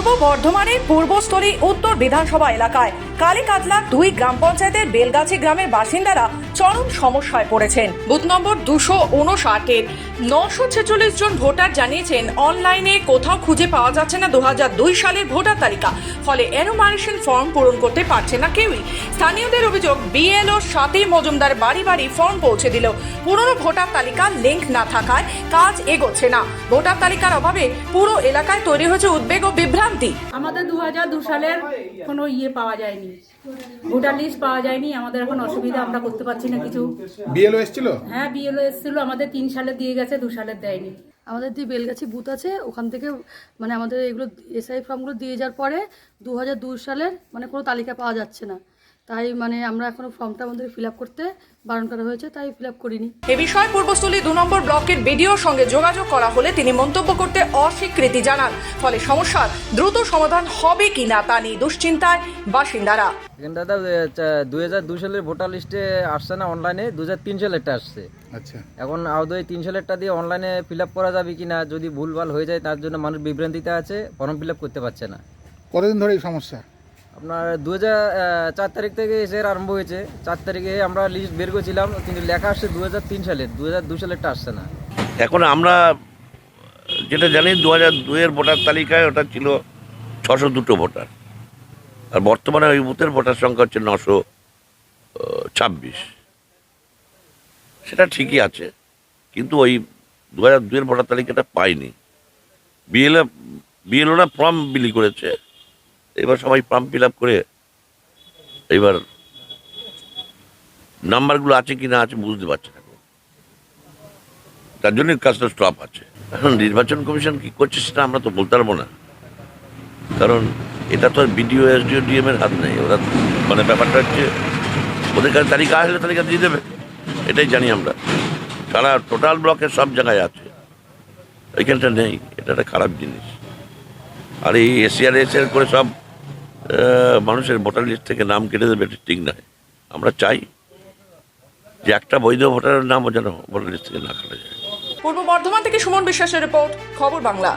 পূর্ব বর্ধমানের পূর্বস্থলী উত্তর বিধানসভা এলাকায়। কালীকাতলা দুই গ্রাম পঞ্চায়েতের বেলগাছি গ্রামের বাসিন্দারা চরম সমস্যায় পড়েছেন। বুথ নম্বর দুশো উনষাটের নশো ছেচল্লিশ জন ভোটার জানিয়েছেন, অনলাইনে কোথাও খুঁজে পাওয়া যাচ্ছে না দু হাজার দুই সালের ভোটার তালিকা। ফলে এনোমারেশন ফর্ম পূরণ করতে পারছে না কেউই। স্থানীয়দের অভিযোগ, বিএলও সাথী মজুমদার বাড়ি বাড়ি ফর্ম পৌঁছে দিল। পুরনো ভোটার তালিকা লিঙ্ক না থাকায় কাজ এগোচ্ছে না। ভোটার তালিকার অভাবে পুরো এলাকায় তৈরি হয়েছে উদ্বেগ ও বিভ্রান্তি। আমাদের দু সালের কোনো ইয়ে পাওয়া যায়নি। ভোটার লিস্ট পাওয়া যায়নি আমাদের এখন অসুবিধা আমরা করতে পারছি না কিছু। বিএলও এসেছিল? হ্যাঁ বিএলও এসেছিল আমাদের তিন সালে দিয়ে গেছে দু সালের দেয়নি। আমাদের যে বেলগাছি বুথ আছে ওখান থেকে মানে আমাদের এগুলো এসআই ফর্মগুলো দিয়ে যাওয়ার পরে দু হাজার দুই সালের মানে কোনো তালিকা পাওয়া যাচ্ছে না। তাই মানে আমরা এখনও ফর্মটা আমাদের ফিল আপ করতে বারণ করা হয়েছে তাই ফিল আপ করিনি। এ বিষয়ে পূর্বস্থলী দু নম্বর ব্লকের বিডিওর সঙ্গে যোগাযোগ করা হলে তিনি মন্তব্য করতে অস্বীকৃতি জানান। ফলে সমস্যার দ্রুত সমাধান হবে কিনা তা নিয়ে দুশ্চিন্তায় বাসিন্দারা। এখানে দাদা দুই হাজার দুই সালের ভোটার লিস্টে আসছে না অনলাইনে দু হাজার তিন সালেরটা আসছে। আচ্ছা। এখন আদৌ তিন সালেরটা দিয়ে অনলাইনে ফিল আপ করা যাবে কি না যদি ভুলভাল হয়ে যায় তার জন্য মানুষ বিভ্রান্তিতে আছে ফর্ম ফিল আপ করতে পারছে না। কতদিন ধরে এই সমস্যা? আপনার দু হাজার চার তারিখ থেকে এসে আরম্ভ হয়েছে। চার তারিখে আমরা লিস্ট বের করেছিলাম, কিন্তু লেখা আসছে দু হাজার তিন সালের। দু হাজার দু সালেরটা আসছে না। এখন আমরা, যেটা জানি দু হাজার দুইয়ের ভোটার তালিকায় ওটা ছিল ছশো দুটো ভোটার। আর বর্তমানে ওই বুথের ভোটার সংখ্যা হচ্ছে নশো ছাব্বিশ। সেটা ঠিকই আছে, কিন্তু ওই দু হাজার দুইয়ের ভোটার তালিকাটা পাইনি। বিএলএ বিএলওরা ফর্ম বিলি করেছে। এবার সবাই ফর্ম ফিল আপ করে এবার নাম্বারগুলো আছে কি না আছে বুঝতে পারছে না। তার জন্য কাজটা স্টপ আছে। এখন নির্বাচন কমিশন কি করছে সেটা আমরা তো বলতে পারব না। কারণ এটা তো বিডিও, এসডিও, ডিএম এর হাত নেই। ওরা মানে ব্যাপারটা হচ্ছে, ওদের কাছে তালিকা আসলে তালিকা দিয়ে দেবে। এটাই জানি আমরা। সারা টোটাল ব্লকের সব জায়গায় আছে। এখানটা নেই। এটা একটা খারাপ জিনিস। আর এই এশিয়ার এশিয়ার করে সব মানুষের ভোটার লিস্ট থেকে নাম কেটে দেবে, এটা ঠিক নয়। আমরা চাই যে একটা বৈধ ভোটারের নামও যেন ভোটার লিস্ট থেকে না কাটা যায়। পূর্ব বর্ধমান থেকে সুমন বিশ্বাসের রিপোর্ট, খবর বাংলা।